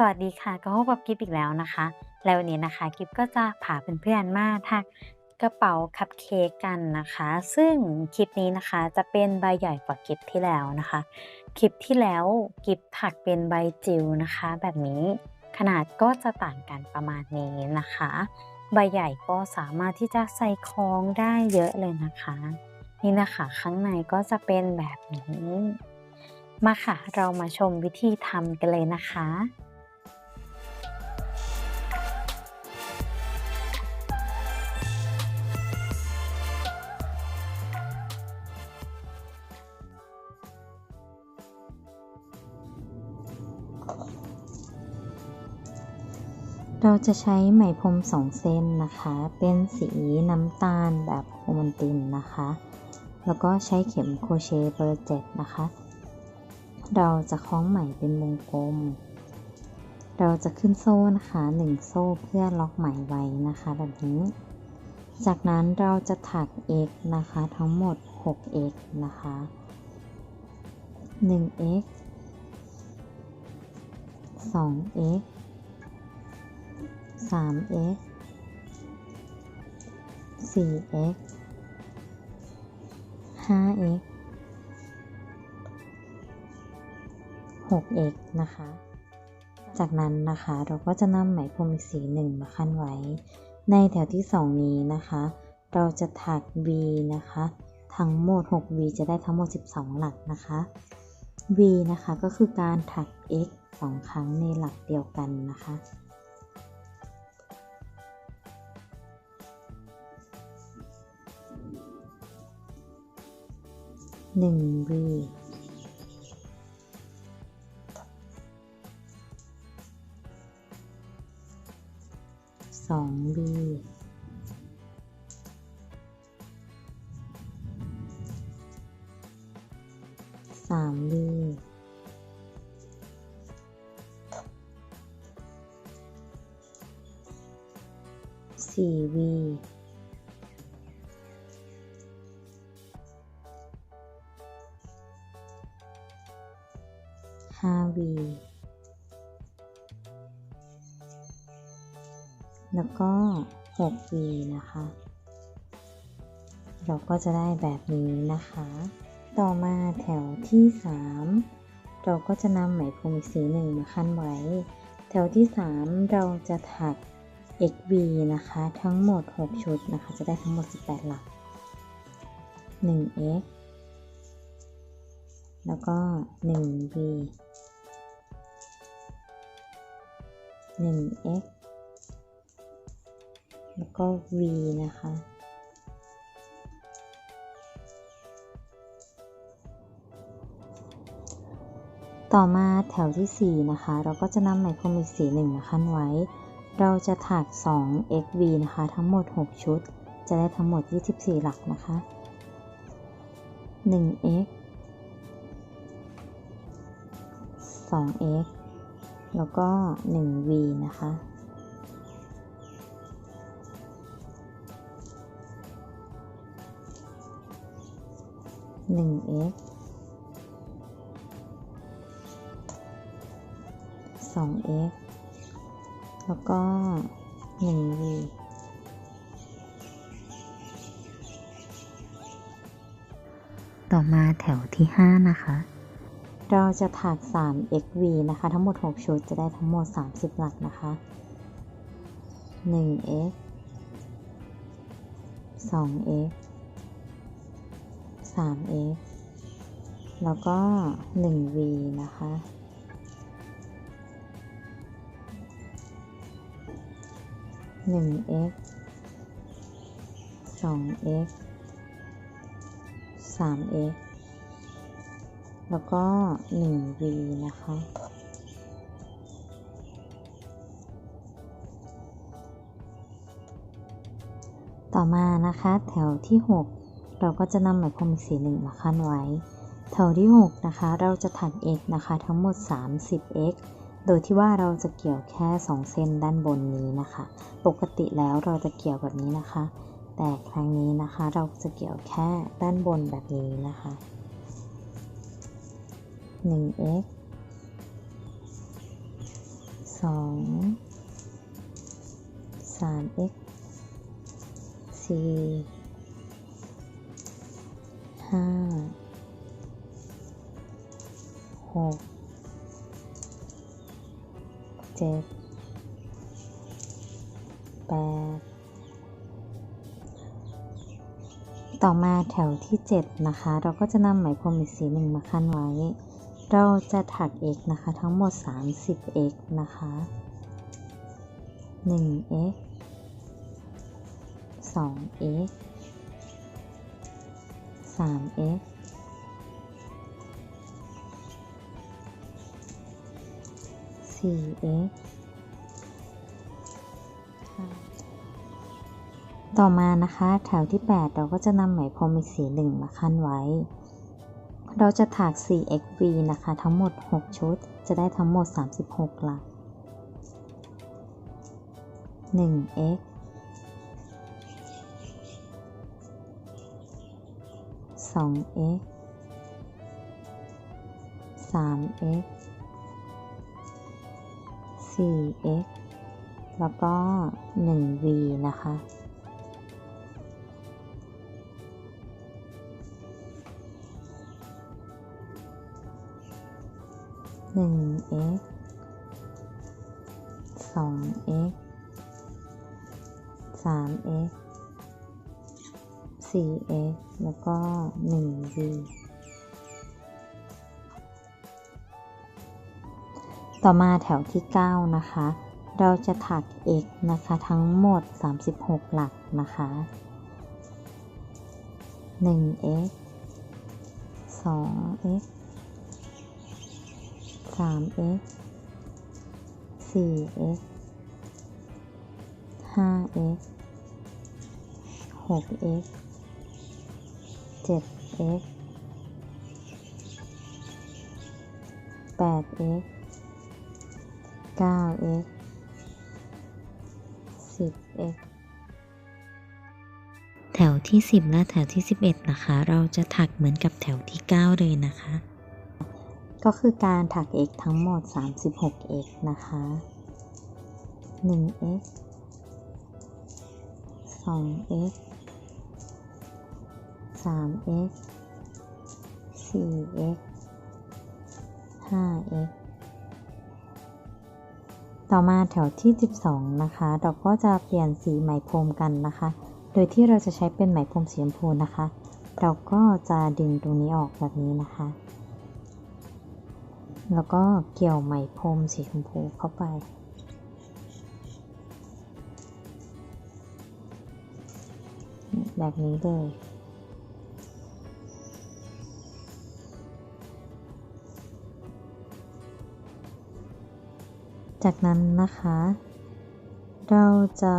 สวัสดีค่ะ ก็พบกับกิฟอีกแล้วนะคะ แล้ววันนี้นะคะกิฟก็จะพาเพื่อนๆมาถักกระเป๋าคัพเค้กกันนะคะ ซึ่งคลิปนี้นะคะจะเป็นใบใหญ่กว่าคลิปที่แล้วนะคะ คลิปที่แล้วกิฟถักเป็นใบจิ๋วนะคะ แบบนี้ขนาดก็จะต่างกันประมาณนี้นะคะ ใบใหญ่ก็สามารถที่จะใส่คล้องได้เยอะเลยนะคะ นี่นะคะข้างในก็จะเป็นแบบนี้มาค่ะ เรามาชมวิธีทำกันเลยนะคะ เราจะใช้ไหมพรมสองเส้นนะคะ เป็นสีน้ำตาลแบบโอมันตินนะคะ แล้วก็ใช้เข็มโครเชต์เบอร์เจ็ดนะคะ เราจะคล้องไหมเป็นวงกลม เราจะขึ้นโซ่นะคะหนึ่งโซ่เพื่อล็อกไหมไว้นะคะแบบนี้ จากนั้นเราจะถัก x นะคะ ทั้งหมด 6x นะคะ 1x 2x 3x 4x 5x 6x นะคะ จากนั้นนะคะเราก็จะนำไหมพรมอีกสีหนึ่งมาขั้นไว้ ในแถวที่ 2 นี้นะคะ เราจะถัก V นะคะ ทั้งหมด 6V จะได้ทั้งหมด 12 หลักนะคะ V นะคะก็คือการถัก x 2 ครั้งในหลักเดียวกันนะคะ หนึ่งวีสองวีสามวีสี่วี แล้วก็ 6V นะคะ เราก็จะได้แบบนี้นะคะ ต่อมาแถวที่ 3 เราก็จะนำไหมพรมสีหนึ่งมาขั้นไว้ แถวที่ 3 เราจะถัก XV นะคะ ทั้งหมด 6 ชุดนะคะ จะได้ทั้งหมด 18 หลัก 1x แล้วก็ 1v 1x แล้วก็ v นะคะ ต่อมาแถวที่ 4 นะคะ เราก็จะนำไหมพรมอีกสีหนึ่งมาขั้นไว้ เราจะถัก 2xv นะคะ ทั้งหมด 6 ชุด จะได้ทั้งหมด 24 หลักนะคะ 1x 2x แล้วก็ 1v นะคะ 1x 2x แล้วก็ 1v ต่อมาแถวที่ 5 นะคะ เราจะถัก 3xv นะคะ ทั้งหมด 6 ชุดจะได้ทั้งหมด 30 หลักนะคะ 1x 2x 3x แล้วก็ 1v นะคะ 1x 2x 3x แล้วก็ 1v นะคะ ต่อมานะคะแถวที่ 6 เราก็จะนำไหมพรมอีกสีหนึ่งมาขั้นไว้ แถวที่ 6 นะคะ เราจะถัก x นะคะ ทั้งหมด 30x โดยที่ว่าเราจะเกี่ยวแค่ 2 เส้นด้านบนนี้นะคะ ปกติแล้วเราจะเกี่ยวแบบนี้นะคะ แต่ครั้งนี้นะคะเราจะเกี่ยวแค่ด้านบนแบบนี้นะคะ 1x สองสาม x สี่ ห้าหกเจ็ดแปดต่อมาแถวที่ 7 นะคะ เราก็จะนำไหมพรมอีกสีหนึ่งมาขั้นไว้ เราจะถัก x นะคะ ทั้งหมด 30x นะคะ 1x 2x 3x สี่เอ็กต่อมานะคะแถวที่ 8 เราก็จะนำไหมพรมอีกสีหนึ่งมาคั้นไว้ เราจะถาก 4xv นะคะ ทั้งหมด 6 ชุด จะได้ทั้งหมด 36 หลัก 1x 2x 3x 4x แล้วก็ 1v นะคะ 1x 2x 3x 4x แล้วก็ 1v ต่อมาแถวที่ 9 นะคะ เราจะถัก x นะคะทั้งหมด 36 หลักนะคะ 1x 2x 3x 4x 5x 6x 7x 8x 9x 10x แถวที่ 10 และแถวที่ 11 นะคะ เราจะถักเหมือนกับแถวที่ 9 เลยนะคะ ก็คือการถัก x ทั้งหมด 36x นะคะ 1x 2x 3x 4x 5x ต่อมาแถวที่ 12 นะคะ เราก็จะเปลี่ยนสีไหมพรมกันนะคะ โดยที่เราจะใช้เป็นไหมพรมสีชมพูนะคะ เราก็จะดึงตรงนี้ออกแบบนี้นะคะ แล้วก็เกี่ยวไหมพรมสีชมพูเข้าไป แบบนี้เลย จากนั้นนะคะ เราจะ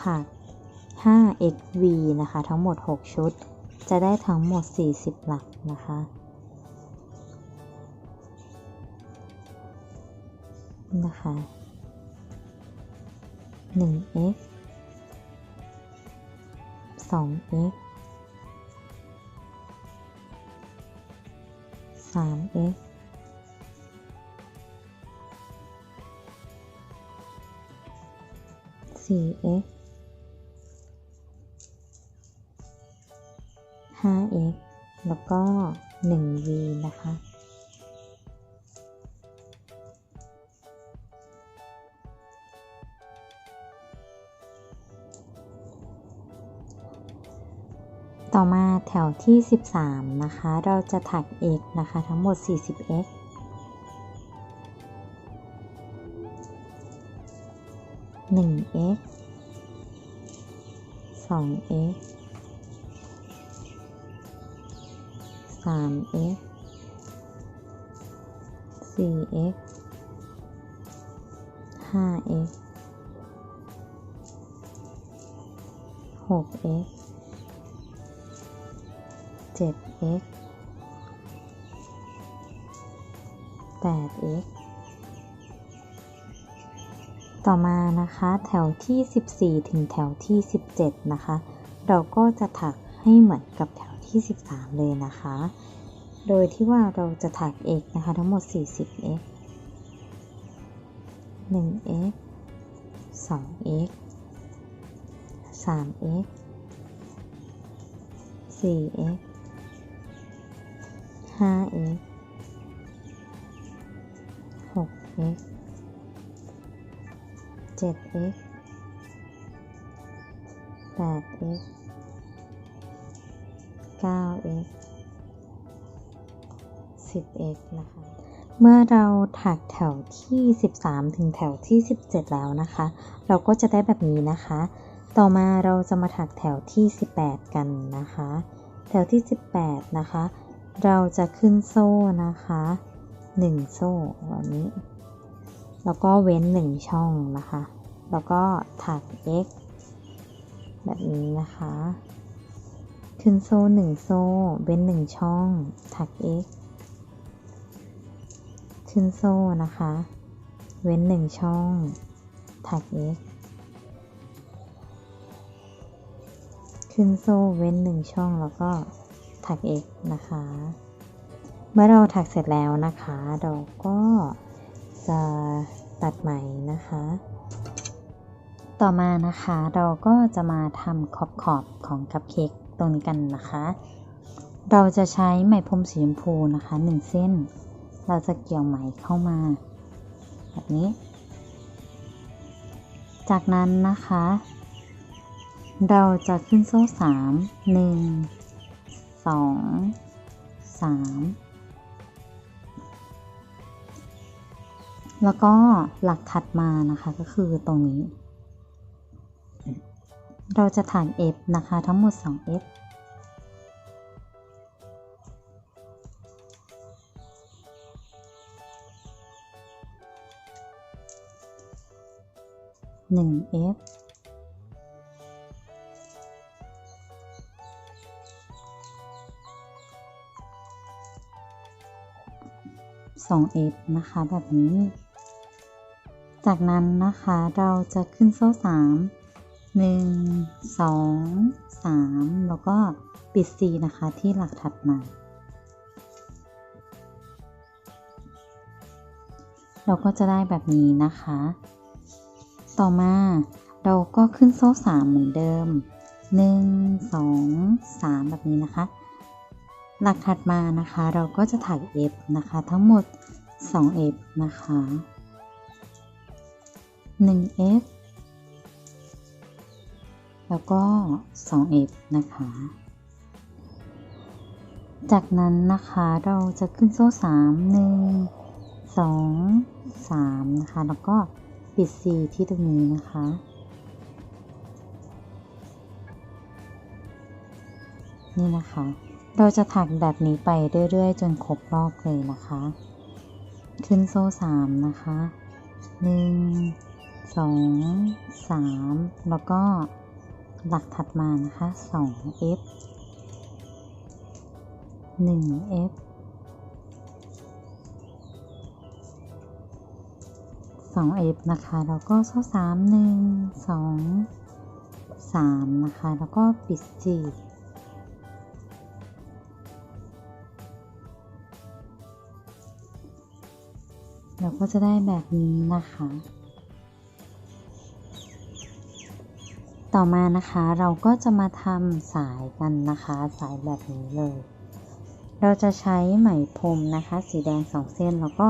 ถัก 5xv นะคะ ทั้งหมด 6 ชุด จะได้ทั้งหมด 40 หลักนะคะ นะคะ 1x 2x 3x 4x 5x แล้วก็ 1v นะคะ ต่อมาแถวที่ 13 นะคะ เราจะถัก x นะคะ ทั้งหมด 40x 1x 2x 3x 4x 5x 6x 7x 8x ต่อมานะคะแถวที่ 14 ถึงแถวที่ 17 นะคะ เราก็จะถักให้เหมือนกับแถวที่ 13 เลยนะคะ โดยที่ว่าเราจะถัก x นะคะ ทั้งหมด 40x 1x 2x 3x 4x 5x 6x 7x 8x 9x 10x นะคะ เมื่อเราถักแถวที่ 13 ถึงแถวที่ 17 แล้วนะคะ เราก็จะได้แบบนี้นะคะ ต่อมาเราจะมาถักแถวที่ 18 กันนะคะ แถวที่ 18 นะคะ เราจะขึ้นโซ่นะคะ 1 โซ่แบบนี้ แล้วก็เว้น 1 ช่องนะคะ แล้วก็ถัก x แบบนี้นะคะ ขึ้นโซ่ 1 โซ่ เว้น 1 ช่อง ถัก x ขึ้นโซ่นะคะ เว้น 1 ช่อง ถัก x ขึ้นโซ่ เว้น 1 ช่อง แล้วก็ถัก x นะคะ เมื่อเราถักเสร็จแล้วนะคะ เราก็ จะตัดไหมนะคะ ต่อมานะคะเราก็จะมาทำขอบขอบของคัพเค้กตรงนี้กันนะคะ เราจะใช้ไหมพรมสีชมพูนะคะหนึ่งเส้น เราจะเกี่ยวไหมเข้ามา แบบนี้ จากนั้นนะคะ เราจะขึ้นโซ่สามหนึ่งสองสาม แล้วก็หลักถัดมานะคะก็คือตรงนี้ เราจะถ่าย F นะคะทั้งหมด 2 F 1 F 2 F นะคะแบบนี้ จากนั้นนะคะเราจะขึ้นโซ่3 1 2 3แล้วก็ปิด C นะคะที่หลักถัดมา เราก็จะได้แบบนี้นะคะ ต่อมาเราก็ขึ้นโซ่3เหมือนเดิม1 2 3แบบนี้นะคะ หลักถัดมานะคะ เราก็จะถัก F นะคะ ทั้งหมด2 F นะคะ 1 F แล้วก็ 2F นะคะ จากนั้นนะคะเราจะขึ้นโซ่ 3 1 2 3 นะคะ แล้วก็ปิด C ที่ตรงนี้นะคะนี่นะคะ เราจะถักแบบนี้ไปเรื่อยๆ จนครบรอบเลยนะคะ ขึ้นโซ่3นะคะ 1 2 3แล้วก็หลักถัดมานะคะ 2f 1f 2f นะคะแล้วก็โซ่3 1 2 3นะคะแล้วก็ปิดจีเราก็จะได้แบบนี้นะคะ ต่อมานะคะเราก็จะมาทำสายกันนะคะ สายแบบนี้เลย เราจะใช้ไหมพรมนะคะ สีแดง2เส้นแล้วก็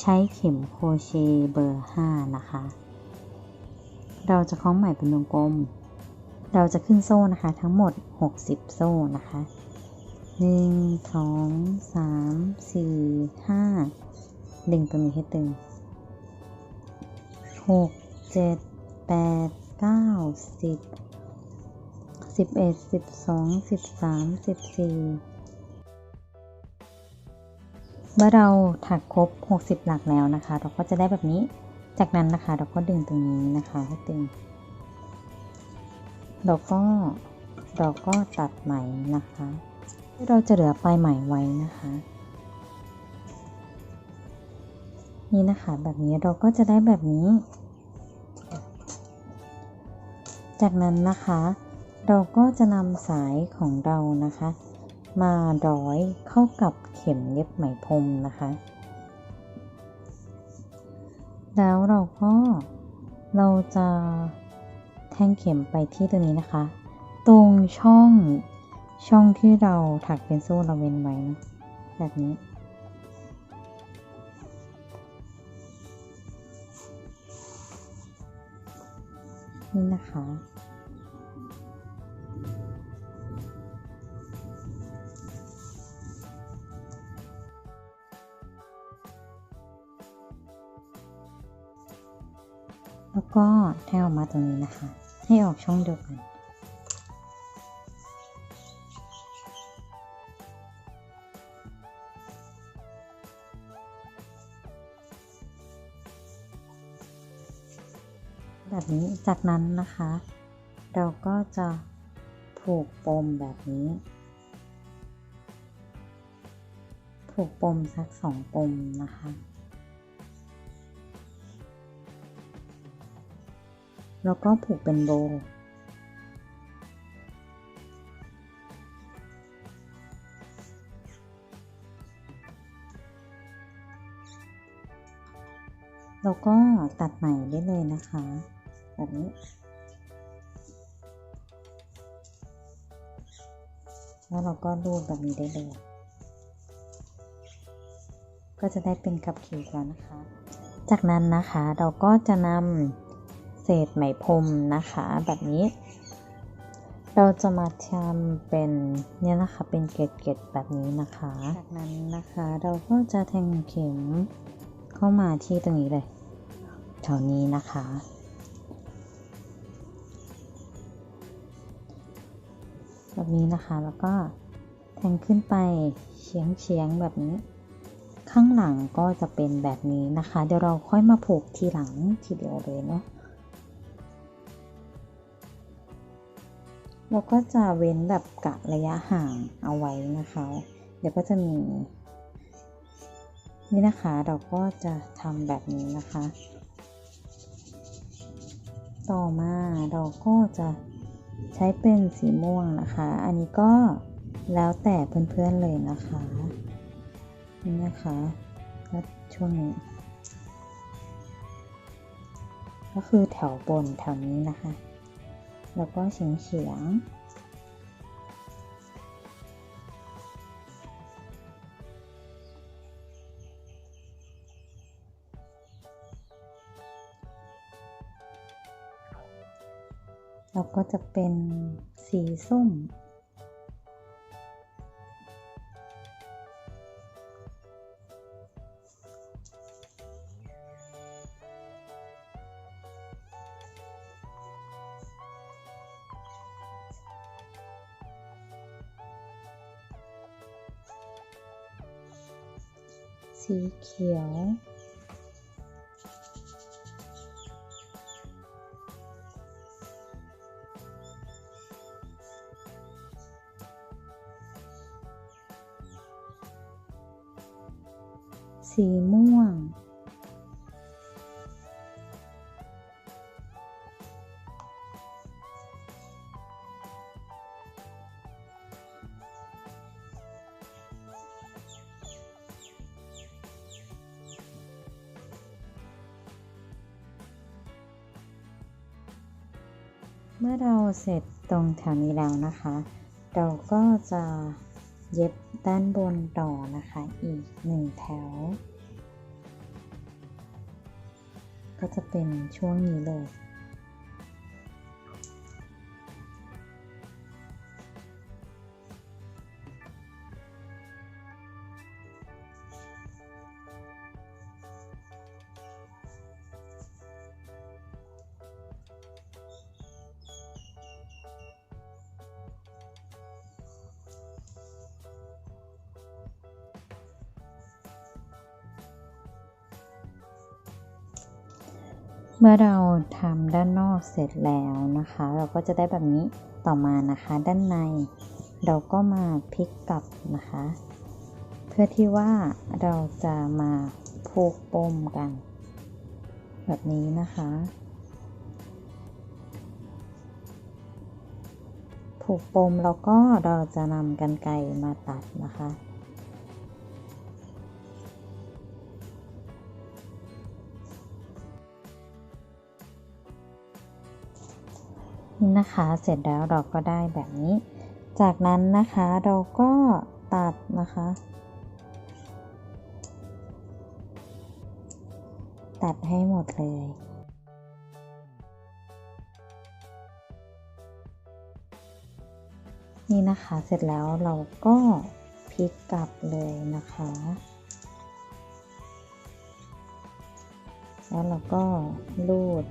ใช้เข็มโครเชต์เบอร์ 5 นะคะ เราจะคล้องไหมเป็นวงกลม เราจะขึ้นโซ่นะคะ ทั้งหมด 60 โซ่นะคะ1 2 3 4 5ดึงตัวนี้ให้ตึง6 7 8 เก้าสิบสิบเอ็ดสิบสองสิบสามสิบสี่เมื่อเราถักครบ 60 หลักแล้วนะคะ เราก็จะได้แบบนี้ จากนั้นนะคะ เราก็ดึงตรงนี้นะคะให้ตึง เราก็เราก็ตัดไหมนะคะ เราจะเหลือปลายไหมไว้นะคะ นี่นะคะแบบนี้เราก็จะได้แบบนี้ จากนั้นนะคะ เราก็จะนำสายของเรานะคะ มาร้อยเข้ากับเข็มเย็บไหมพรมนะคะ แล้วเราก็เราจะแทงเข็มไปที่ตัวนี้นะคะ ตรงช่องช่องที่เราถักเป็นโซ่เราเว้นไว้แบบนี้ นี่นะคะ แล้วก็แทงออกมาตรงนี้นะคะ ให้ออกช่องเดียวกัน จากนั้นนะคะ เราก็จะผูกปมแบบนี้ ผูกปมสักสองปมนะคะ แล้วก็ผูกเป็นโบว์แล้วก็ตัดใหม่ได้เลยนะคะ แบบนี้ แล้วเราก็รูดแบบนี้ได้เลย ก็จะได้เป็นกับคิวแล้วนะคะ จากนั้นนะคะเราก็จะนำเศษไหมพรมนะคะแบบนี้ เราจะมาทำเป็นเนี่ยนะคะเป็นเกล็ดๆแบบนี้นะคะ จากนั้นนะคะเราก็จะแทงเข็มเข้ามาที่ตรงนี้เลยแถวนี้นะคะ แบบนี้นะคะ แล้วก็แทงขึ้นไปเฉียงเฉียงแบบนี้ ข้างหลังก็จะเป็นแบบนี้นะคะ เดี๋ยวเราค่อยมาผูกทีหลังทีเดียวเลยเนาะเราก็จะเว้นแบบกะระยะห่างเอาไว้นะคะ เดี๋ยวก็จะมี นี่นะคะเราก็จะทำแบบนี้นะคะ ต่อมาเราก็จะ ใช้เป็นสีม่วงนะคะ อันนี้ก็แล้วแต่เพื่อนๆเลยนะคะ นี่นะคะแล้วช่วงนี้ ก็คือแถวบนแถวนี้นะคะ แล้วก็เฉียงเฉียง ก็จะเป็นสีส้ม สีเขียว เมื่อเราเสร็จตรงแถวนี้แล้วนะคะ เราก็จะเย็บด้านบนต่อนะคะอีกหนึ่งแถว ก็จะเป็นช่วงนี้เลย เมื่อเราทำด้านนอกเสร็จแล้วนะคะ เราก็จะได้แบบนี้ต่อมานะคะ ด้านใน เราก็มาพลิกกลับนะคะ เพื่อที่ว่าเราจะมาผูกปมกัน แบบนี้นะคะ ผูกปมแล้วก็เราจะนำกันไกรมาตัดนะคะ นะคะ เสร็จแล้วเราก็ได้แบบนี้ จากนั้นนะคะเราก็ตัดนะคะ ตัดให้หมดเลยนี่นะคะเสร็จแล้วเราก็พลิกกลับเลยนะคะ แล้วเราก็ลูด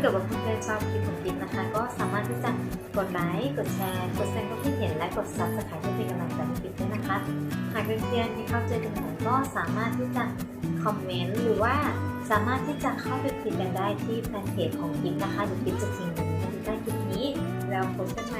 เกิดว่าเพื่อนๆชอบคลิปของติ๊กนะคะ ก็สามารถที่จะกดไลค์ กดแชร์ กดแสดงความคิดเห็น และกดซับสไครต์เพื่อเป็นกำลังใจให้กิฟด้วยนะคะ หากเพื่อนๆที่เข้าใจกันหม่ก็สามารถที่จะคอมเมนต์หรือว่าสามารถที่จะเข้าไปคุยกันได้ที่แฟนเพจของกิฟนะคะเดี๋ยวกิฟจะทิ้งลิงก์ไว้ใต้คลิปนี้ แล้วพบกันใหม่